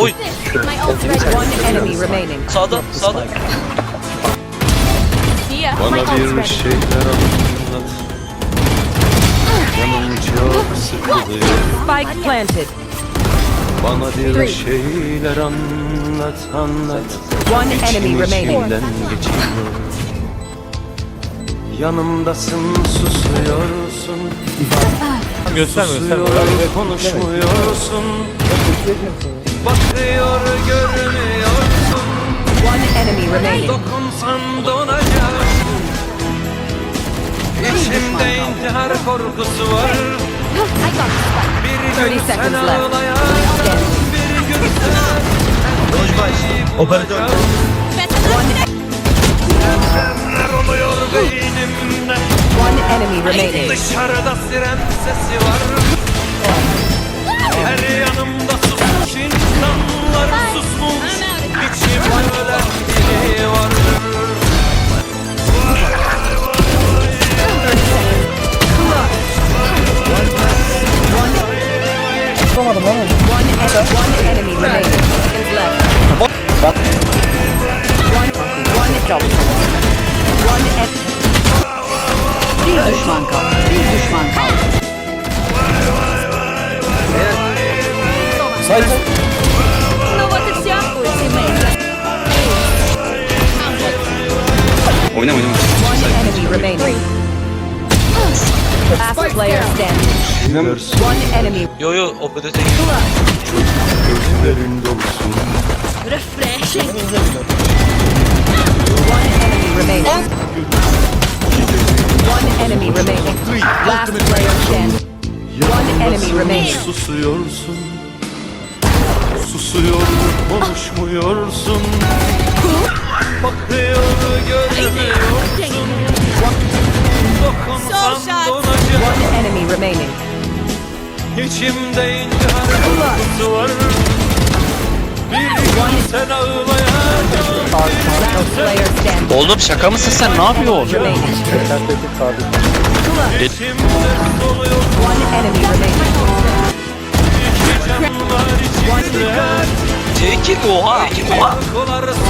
Oy sağda sağda. Bana bir şeyler anlat. Canım çok sıkılıyor. Spike planted. Bana bir şeyler anlat anlat. One enemy remaining. geçiyor. Yanımdasın susuyorsun. Gösterme gösterme. konuşmuyorsun. Bakıyor görmüyorsun. One enemy remaining. Dokunsan donacaksın. İçimde intihar korkusu var. Bir gün 30 sen seconds left. ağlayacaksın. Bir gün sen Operatör. Oluyor beynimde One enemy remaining. Dışarıda siren sesi var Her yanımda susmuş insanlar susmuş İçimde ölen biri var Bir düşman kaldı. Bir düşman kaldı. Know what it's your ultimate. Oyna oyna. One enemy remaining. Last player standing. One enemy. Yo yo operatör. gözlerin dolsun Refreshing. One enemy remaining. One enemy remaining. Last player standing. One enemy remaining. Susuyorsun Susuyor konuşmuyorsun. Bakıyor görmüyorsun Dokunsan donacak One enemy remaining. İçimde intihar korkusu var. Bir gün sen ağlayacaksın. Last player standing. Oğlum şaka mısın sen? Ne yapıyorsun? İçimde doluyor One enemy remaining. 火、啊，火、啊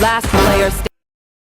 Last player standing.